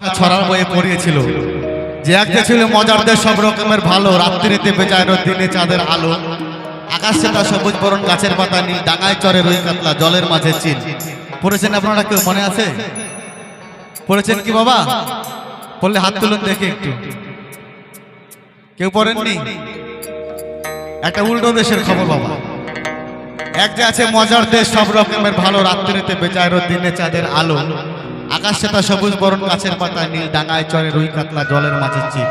ছড়ার বইয়ে পড়িয়েছিল। যে একটা ছিল মজার দেশ সব রকমের ভালো রাত্রিতে রোদ, দিনে চাঁদের আলো। আকাশে তা সবুজ বরণ গাছের পাতা নীল ডাঙায় চরে রুই কাতলা জলের মাঝে চিল। পড়েছেন আপনারা কেউ মনে আছে? পড়েছেন কি বাবা? পড়লে হাত তুলুন দেখে একটু। কেউ পড়েননি? একটা উল্টো দেশের খবর বাবা। এক যে আছে মজার দেশ সব রকমের ভালো রাত্রিতে রোদ, দিনে চাঁদের আলো। আকাশে তা সবুজ বরণ গাছের পাতা নীল ডাঙায় চরে রুই কাতলা জলের মাঝে চিপ।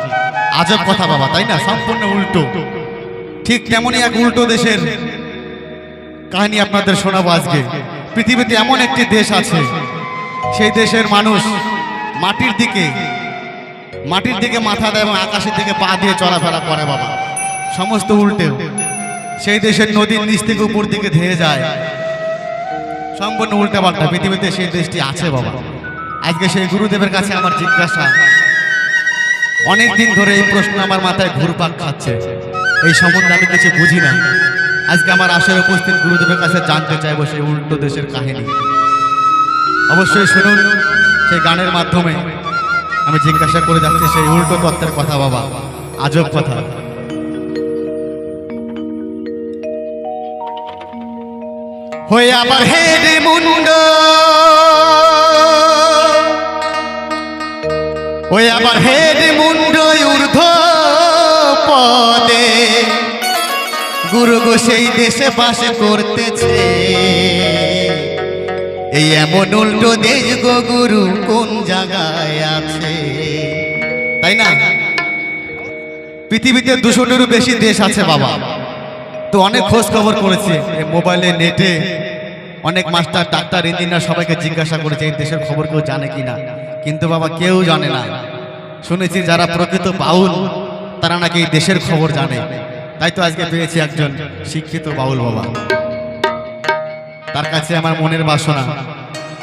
আজব কথা বাবা, তাই না? সম্পূর্ণ উল্টো। ঠিক তেমনই এক উল্টো দেশের কাহিনী আপনাদের শোনাবো আজকে। পৃথিবীতে এমন একটি দেশ আছে, সেই দেশের মানুষ মাটির দিকে মাটির দিকে মাথা দেয় এবং আকাশের দিকে পা দিয়ে চলাফেরা করে বাবা। সমস্ত উল্টে। সেই দেশের নদীর নিচ থেকে উপর দিকে ধেয়ে যায়। সম্পূর্ণ উল্টা পাল্টা পৃথিবীতে সেই দেশটি আছে বাবা। আজকে সেই গুরুদেবের কাছে আমার জিজ্ঞাসা। অনেক দিন ধরে এই প্রশ্ন আমার মাথায় ঘুরপাক খাচ্ছে। এই সম্বন্ধে আমি কিছু বুঝি না। আজকে আমার আশায় উপস্থিত গুরুদেবের কাছে জানতে চাইব সেই উল্টো দেশের কাহিনী। অবশ্যই শুনুন সেই গানের মাধ্যমে। আমি জিজ্ঞাসা করে যাচ্ছি সেই উল্টো তত্ত্বের কথা, বাবা। আজব কথা। হয়ে আবার হে মুন্ড। ওই আবার হে রে মুন্ড ঊর্ধ্ব পদে গুরু গো সেই দেশে বাস করতেছে। এই এমন উল্টো দেশ গো গুরু, কোন জায়গায় আছে? তাই না? পৃথিবীতে দুশোটিরও বেশি দেশ আছে বাবা। তো অনেক খোঁজ খবর করেছে মোবাইলে, নেটে। অনেক মাস্টার, ডাক্তার, ইঞ্জিনিয়ার সবাইকে জিজ্ঞাসা করেছে, এই দেশের খবর কেউ জানে কিনা? কিন্তু বাবা, কেউ জানে না। শুনেছি যারা প্রকৃত বাউল, তারা নাকি দেশের খবর জানে। তাই তো আজকে পেয়েছি একজন শিক্ষিত বাউল বাবা। তার কাছে আমার মনের বাসনা।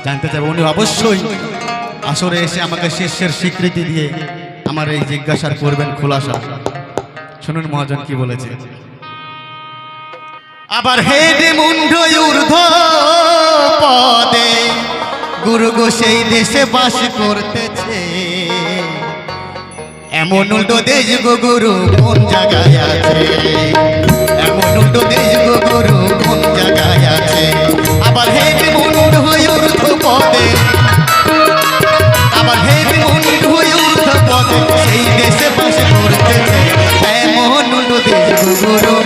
জানতে চাইব, উনি অবশ্যই আসরে এসে আমাকে শিষ্যের স্বীকৃতি দিয়ে আমার এই জিজ্ঞাসার করবেন খোলাসা। শুনুন মহাজন কি বলেছে। আবার হেডে মুন্ড ঊর্ধ্ব পদে গুরু গো, সেই দেশে বাস করতেছে। এমন উল্টো দেশ গো, গুরু, কোন জায়গায় আছে? এমন উল্টো দেশ গো, গুরু, কোন জায়গায় আছে? আবার হেডে মুন্ড ঊর্ধ্ব পদে। আবার হেডে মুন্ড ঊর্ধ্ব পদে, সেই দেশে বাস করতেছে। এমন উল্টো দেশ গো, গুরু।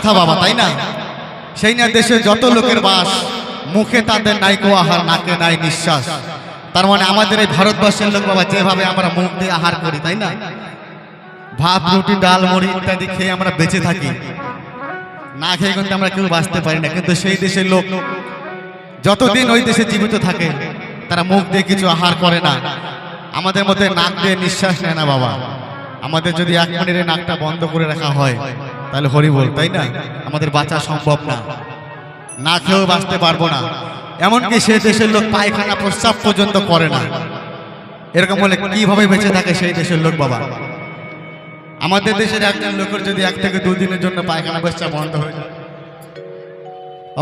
কথা বাবা, তাই না? সেই না দেশে যত লোকের বাস, মুখে তাদের নাই আহার নাকে নাই নিঃশ্বাস। তার মানে আমাদের এই ভারতবর্ষের লোক বাবা, যেভাবে আমরা মুখ দিয়ে আহার করি, তাই না? ভাত, রুটি, ডাল, মুড়ি ইত্যাদি খেয়ে আমরা বেঁচে থাকি। না খেয়ে কিন্তু আমরা কেউ বাঁচতে পারি না। কিন্তু সেই দেশের লোক যতদিন ওই দেশে জীবিত থাকে, তারা মুখ দিয়ে কিছু আহার করে না। আমাদের মধ্যে নাক দিয়ে নিঃশ্বাস নেয় না বাবা। আমাদের যদি এক মিনিটে নাকটা বন্ধ করে রাখা হয় তাহলে হরি বল তাই না? আমাদের বাঁচা সম্ভব না। না খেয়েও বাঁচতে পারব না। এমনকি সে দেশের লোক পায়খানা প্রস্রাব পর্যন্ত করে না। এরকম হলে কীভাবে বেঁচে থাকে সেই দেশের লোক বাবা? আমাদের দেশের একজন লোকের যদি এক থেকে দুদিনের জন্য পায়খানা প্রস্রাব বন্ধ হয়ে যায়,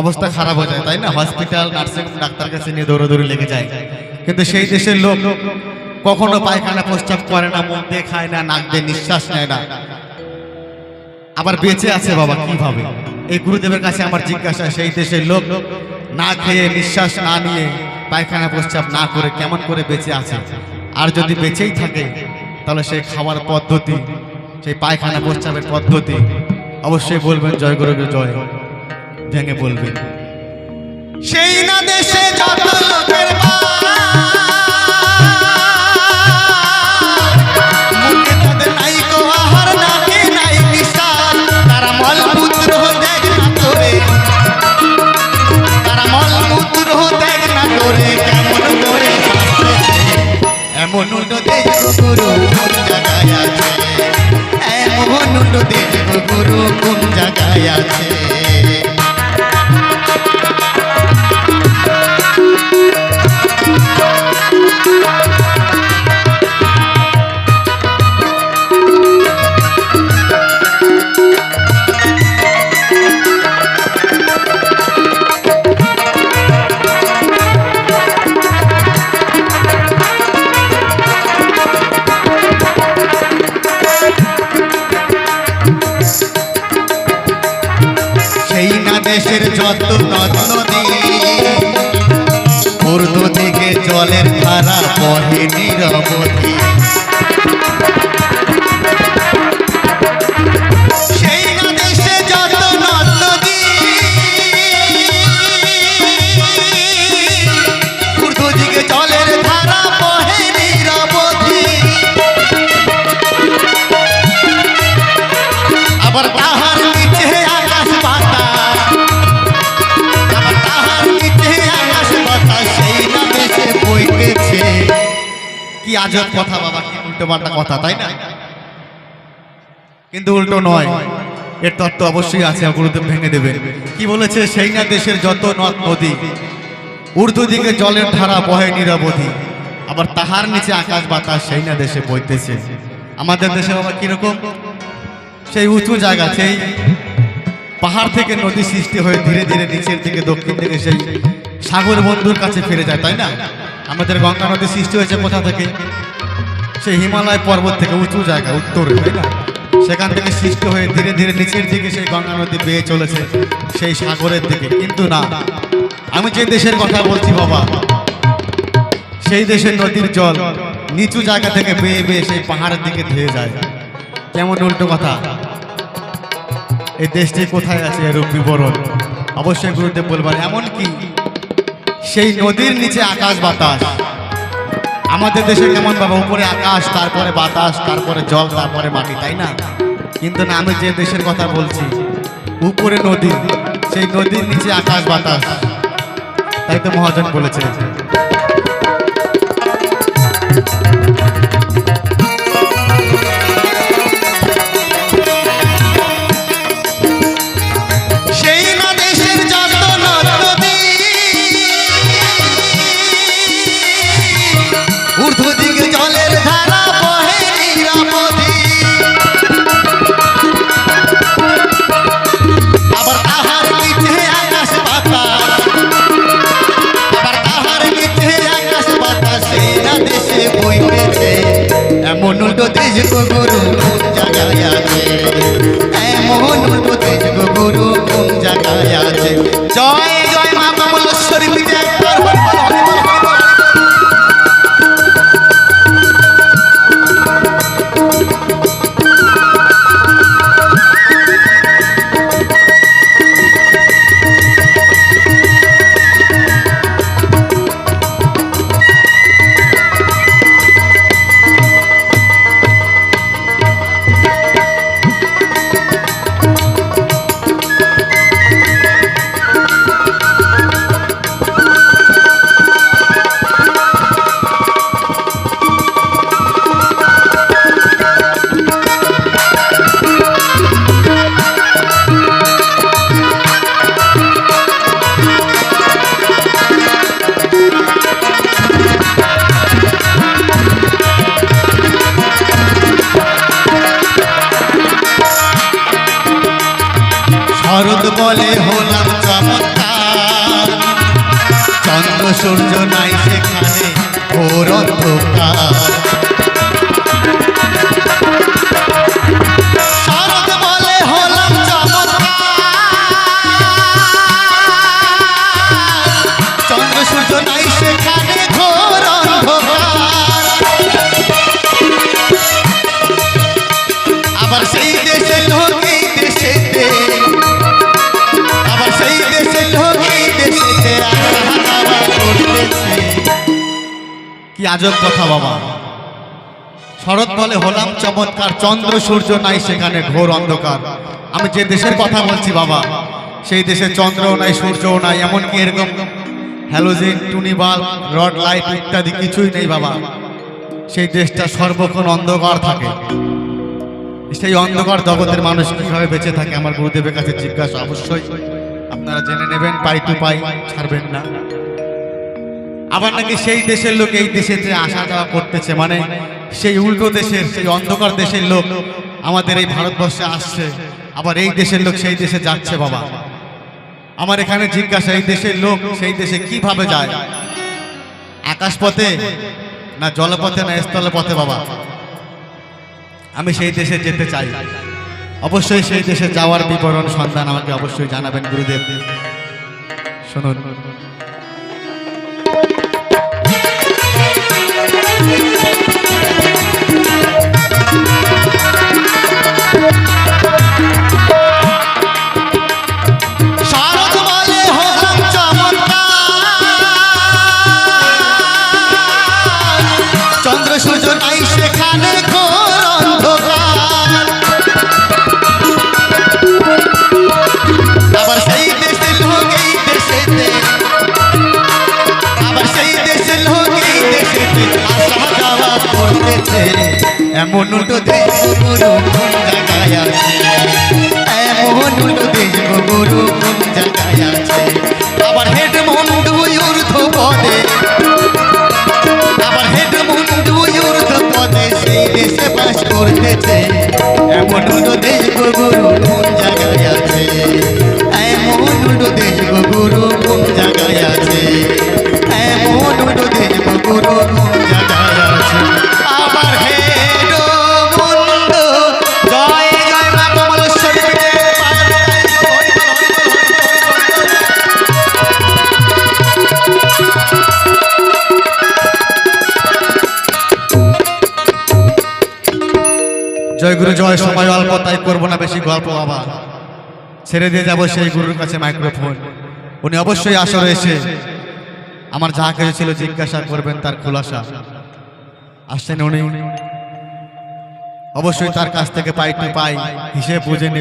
অবস্থা খারাপ হয়ে যায়, তাই না? হসপিটাল, নার্সিং ডাক্তার কাছে নিয়ে দৌড়াদৌড়ি লেগে যায়। কিন্তু সেই দেশের লোক কখনো পায়খানা প্রস্তাব করে না, মুখ দিয়ে খায় না, নাক দিয়ে নিঃশ্বাস নেয় না। আবার বেঁচে আছে বাবা কীভাবে? এই গুরুদেবের কাছে আমার জিজ্ঞাসা সেই দেশের লোক না খেয়ে নিঃশ্বাস না নিয়ে পায়খানা প্রস্তাব না করে কেমন করে বেঁচে আছে? আর যদি বেঁচেই থাকে তাহলে সেই খাওয়ার পদ্ধতি সেই পায়খানা প্রস্তাবের পদ্ধতি অবশ্যই বলবেন জয় গুরুকে জয়। ভেঙে বলবেন। সেই না দেশে যত দেশ গুরু কোন জায়গায় আছে। উল্টো দেশ গুরু কোন জায়গায় আছে। যত নদ নদী উর্দু থেকে জলের ধারা বহে কি আজব কথা বাবা, কি উল্টো পাল্টা কথা, তাই না? কিন্তু উল্টো নয়, এর তত্ত্ব অবশ্যই আছে গুরুদেব ভেঙে দেবে। কি বলেছে? সেই না দেশের যত নদ নদী, উর্দু দিকে জলের ধারা বহে নিরবধি, আবার তাহার নিচে আকাশ বাতাস সেই না দেশে বইতেছে। আমাদের দেশে বাবা কীরকম? সেই উঁচু জায়গা, সেই পাহাড় থেকে নদী সৃষ্টি হয়ে ধীরে ধীরে নিচের দিকে দক্ষিণ দিকে সেই সাগর বন্ধুর কাছে ফিরে যায়, তাই না? আমাদের গঙ্গা নদী সৃষ্টি হয়েছে কোথা থেকে? সেই হিমালয় পর্বত থেকে, উঁচু জায়গা, উত্তরে, তাই না? সেখান থেকে সৃষ্টি হয়ে ধীরে ধীরে নিচের দিকে সেই গঙ্গা নদী বেয়ে চলেছে, সেই সাগরের দিকে। কিন্তু না, আমি যে দেশের কথা বলছি বাবা, সেই দেশের নদীর জল নিচু জায়গা থেকে বেয়ে বেয়ে সেই পাহাড়ের দিকে ধেয়ে যায়। কেমন উল্টো কথা? এই দেশটি কোথায় আছে এর বিবরণ? অবশ্যই গুরুদেব বলবার এমন কি সেই নদীর নিচে আকাশ বাতাস। আমাদের দেশে কেমন বাবা, উপরে আকাশ, তারপরে বাতাস, তারপরে জল, তারপরে মাটি, তাই না? কিন্তু না, আমি যে দেশের কথা বলছি, উপরে নদী, সেই নদীর নিচে আকাশ বাতাস। তাই তো মহাজন বলেছে। বলে হলাম চমৎকার। চন্দ্র সূর্য নাই সেখানে ওর অন্ধকার। আজব কথা বাবা। শরৎ বলে, হলাম চমৎকার, চন্দ্র, সূর্য নাই সেখানে, ঘোর অন্ধকার। আমি যে দেশের কথা বলছি বাবা, সেই দেশে চন্দ্রও নাই সূর্যও নাই, এমনকি এরকম হ্যালোজিন টুনি বাল্ব রড লাইট ইত্যাদি কিছুই নেই বাবা। সেই দেশটা সর্বক্ষণ অন্ধকার থাকে। সেই অন্ধকার জগতের মানুষ কীভাবে বেঁচে থাকে, আমার গুরুদেবের কাছে জিজ্ঞাসা অবশ্যই। আপনারা জেনে নেবেন, পাই টু পাই ছাড়বেন না। আবার নাকি সেই দেশের লোক এই দেশে যে আসা যাওয়া করতেছে মানে সেই উল্টো দেশের, সেই অন্ধকার দেশের লোক আমাদের এই ভারতবর্ষে আসছে, আবার এই দেশের লোক সেই দেশে যাচ্ছে বাবা। আমার এখানে জিজ্ঞাসা, এই দেশের লোক সেই দেশে কীভাবে যায়? আকাশপথে না জলপথে না স্থল পথে বাবা? আমি সেই দেশে যেতে চাই। অবশ্যই সেই দেশে যাওয়ার বিবরণ সন্ধান আমাকে অবশ্যই জানাবেন, গুরুদেব। শুনুন। বাস করতেছে এমন উল্টো জয় গুরু জয় সময় অল্প, তাই করব না বেশি গল্প বাবা ছেড়ে দিয়ে যাব সেই গুরুর কাছে মাইক্রোফোন। উনি অবশ্যই আসা রয়েছে, আমার যা কিছু ছিল জিজ্ঞাসা করবেন তার খোলাসা। আসছেন উনি। অবশ্যই তার কাছ থেকে পাই টু পাই হিসেবে বুঝে নেবেন